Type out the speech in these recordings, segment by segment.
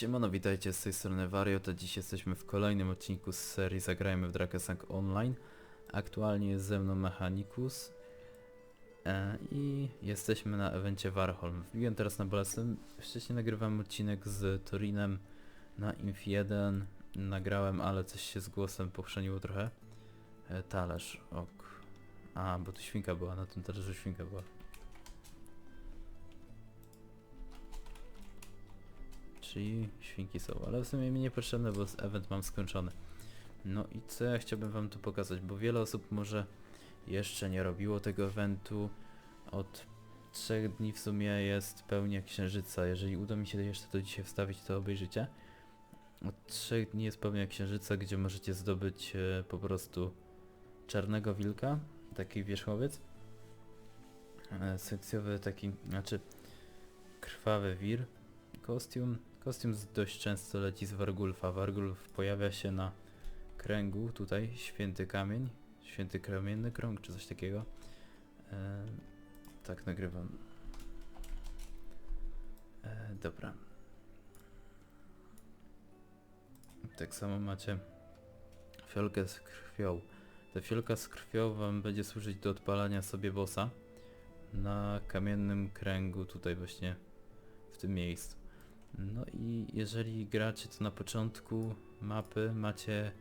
Siemano, witajcie z tej strony Wario, dziś jesteśmy w kolejnym odcinku z serii Zagrajmy w Drakesang Online. Aktualnie jest ze mną Mechanicus e, i jesteśmy na evencie Warholm. Wbiłem teraz na bolesnym, wcześniej nagrywałem odcinek z Torinem na Inf 1, nagrałem, ale coś się z głosem pochrzeniło trochę. E, talerz, ok. A, bo tu świnka była, na tym talerzu świnka była. Czyli świnki są, ale w sumie mi niepotrzebne, bo event mam skończony. No i co ja chciałbym wam tu pokazać, bo wiele osób może jeszcze nie robiło tego eventu. Od trzech dni w sumie jest pełnia księżyca. Jeżeli uda mi się jeszcze to dzisiaj wstawić, to obejrzycie. Od trzech dni jest pełnia księżyca, gdzie możecie zdobyć e, po prostu czarnego wilka, taki wierzchowiec. E, sekcjowy taki, znaczy krwawy wir, kostium. Kostium dość często leci z Wargulfa. Wargulf pojawia się na kręgu, tutaj, święty kamień, święty kamienny krąg, czy coś takiego. E, tak nagrywam. E, dobra. Tak samo macie fiolkę z krwią. Ta fiolka z krwią wam będzie służyć do odpalania sobie bossa na kamiennym kręgu, tutaj właśnie w tym miejscu. No i jeżeli gracie to na początku mapy macie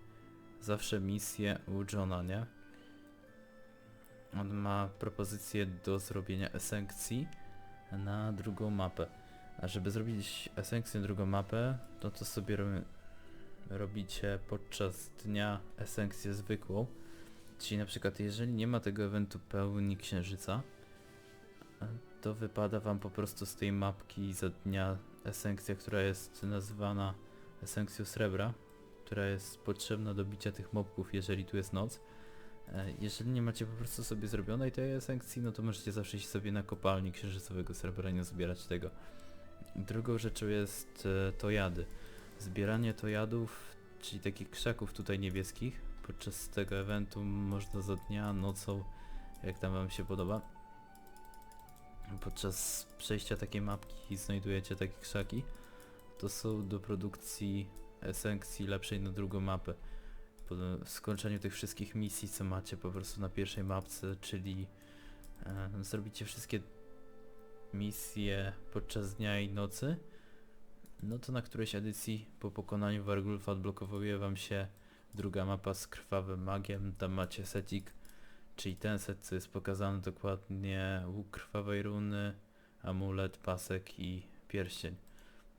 zawsze misję u Johna, nie? On ma propozycję do zrobienia esenkcji na drugą mapę. A żeby zrobić esenkcję na drugą mapę, to to sobie ro robicie podczas dnia esenkcję zwykłą. Czyli na przykład jeżeli nie ma tego eventu pełni księżyca, to wypada wam po prostu z tej mapki za dnia esenkcja, która jest nazywana esenkcją srebra, która jest potrzebna do bicia tych mobków, jeżeli tu jest noc. E, Jeżeli nie macie po prostu sobie zrobionej tej esenkcji, no to możecie zawsze iść sobie na kopalni księżycowego srebra i nie zbierać tego. Drugą rzeczą jest e, tojady. Zbieranie tojadów, czyli takich krzaków tutaj niebieskich, podczas tego eventu można za dnia, nocą, jak tam wam się podoba. Podczas przejścia takiej mapki znajdujecie takie krzaki. To są do produkcji esenkcji lepszej na drugą mapę. Po skończeniu tych wszystkich misji, co macie po prostu na pierwszej mapce, czyli e, zrobicie wszystkie misje podczas dnia i nocy, no to na którejś edycji po pokonaniu Wargulfa odblokowuje wam się druga mapa z krwawym magiem, tam macie secik Czyli ten set, co jest pokazany dokładnie, łuk krwawej runy, amulet, pasek i pierścień.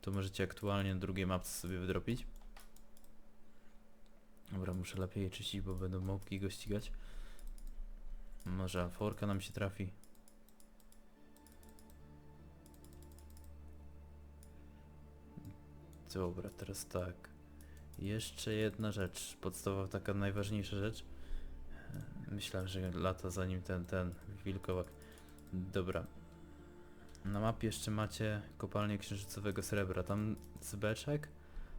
To możecie aktualnie na drugiej mapce sobie wydropić. Dobra, muszę lepiej je czyścić, bo będą małpki go ścigać. Może aforka nam się trafi. Dobra, teraz tak. Jeszcze jedna rzecz, podstawowa taka najważniejsza rzecz. Myślałem, że lata zanim ten, ten wilkowak. Dobra. Na mapie jeszcze macie kopalnię księżycowego srebra. Tam z beczek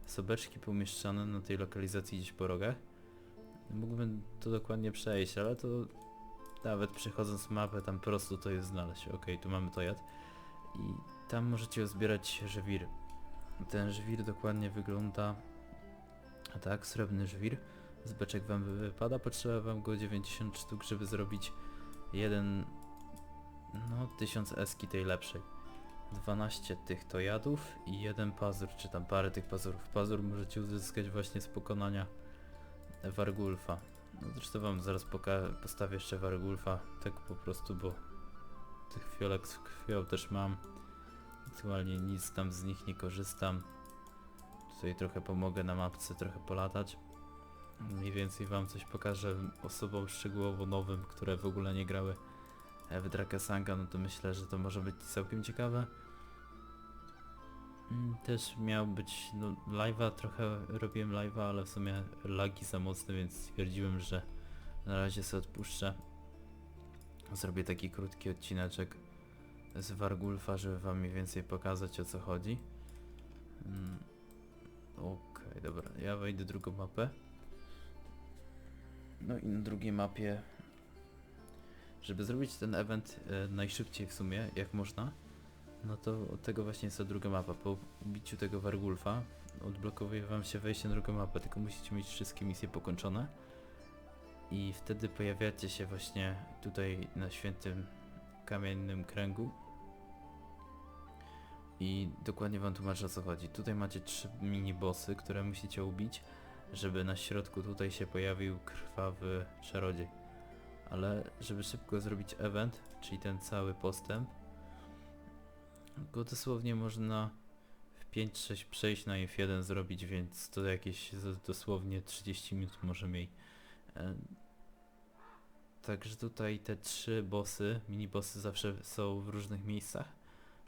są beczki poumieszczane na tej lokalizacji gdzieś po rogach. Mógłbym to dokładnie przejść, ale to nawet przechodząc mapę tam prosto to jest znaleźć. Ok, tu mamy to jad. I tam możecie zbierać żwir. Ten żwir dokładnie wygląda tak, srebrny żwir z beczek wam wypada, potrzeba wam go 90 sztuk, żeby zrobić jeden, no 1000 eski tej lepszej. 12 tych tojadów i jeden pazur, czy tam parę tych pazurów. Pazur możecie uzyskać właśnie z pokonania Wargulfa. No zresztą wam zaraz postawię jeszcze Wargulfa, tak po prostu, bo tych fiolek z krwią też mam. Aktualnie nic tam z nich nie korzystam. Tutaj trochę pomogę na mapce, trochę polatać. Mniej więcej wam coś pokażę osobom szczegółowo nowym, które w ogóle nie grały w Drakesanga, no to myślę, że to może być całkiem ciekawe. Mm, Też miał być no, live'a, trochę robiłem live'a, ale w sumie lagi za mocne, więc stwierdziłem, że na razie sobie odpuszczę. Zrobię taki krótki odcineczek z Wargulfa, żeby wam mniej więcej pokazać o co chodzi. Mm, Okej, dobra, ja wejdę drugą mapę. No i na drugiej mapie, żeby zrobić ten event e, najszybciej w sumie, jak można, No to od tego właśnie jest ta druga mapa. Po ubiciu tego Wargulfa odblokowuje wam się wejście na drugą mapę, tylko musicie mieć wszystkie misje pokończone. I wtedy pojawiacie się właśnie tutaj na świętym kamiennym kręgu. I dokładnie wam tłumaczę o co chodzi. Tutaj macie trzy mini bossy, które musicie ubić, żeby na środku tutaj się pojawił krwawy czarodziej. Ale żeby szybko zrobić event, czyli ten cały postęp, go dosłownie można w 5-6 przejść na F1 zrobić, więc to jakieś dosłownie 30 minut może mniej. E, Także tutaj te trzy bossy, mini bossy zawsze są w różnych miejscach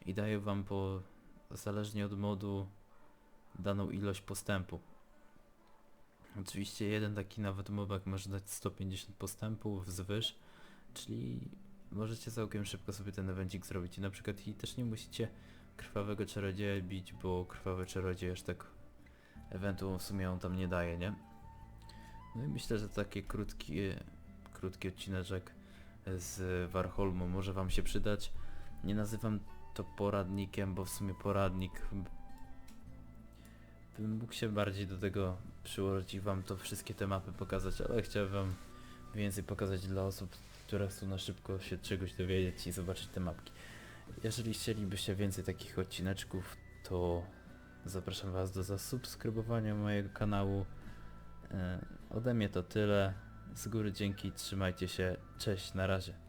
i dają wam po, zależnie od modu, daną ilość postępu. Oczywiście jeden taki nawet mobek może dać 150 postępów wzwyż, czyli możecie całkiem szybko sobie ten evencik zrobić i na przykład i też nie musicie krwawego czarodzieja bić, bo krwawy czarodziej aż tak eventu w sumie on tam nie daje, nie? No i myślę, że taki krótki, krótki odcineczek z Warholmu może wam się przydać. Nie nazywam to poradnikiem, bo w sumie poradnik bym mógł się bardziej do tego przyłożyć i wam to wszystkie te mapy pokazać, ale chciałbym wam więcej pokazać dla osób, które chcą na szybko się czegoś dowiedzieć i zobaczyć te mapki. Jeżeli chcielibyście więcej takich odcineczków, to zapraszam was do zasubskrybowania mojego kanału. E, Ode mnie to tyle. Z góry dzięki, trzymajcie się. Cześć, na razie.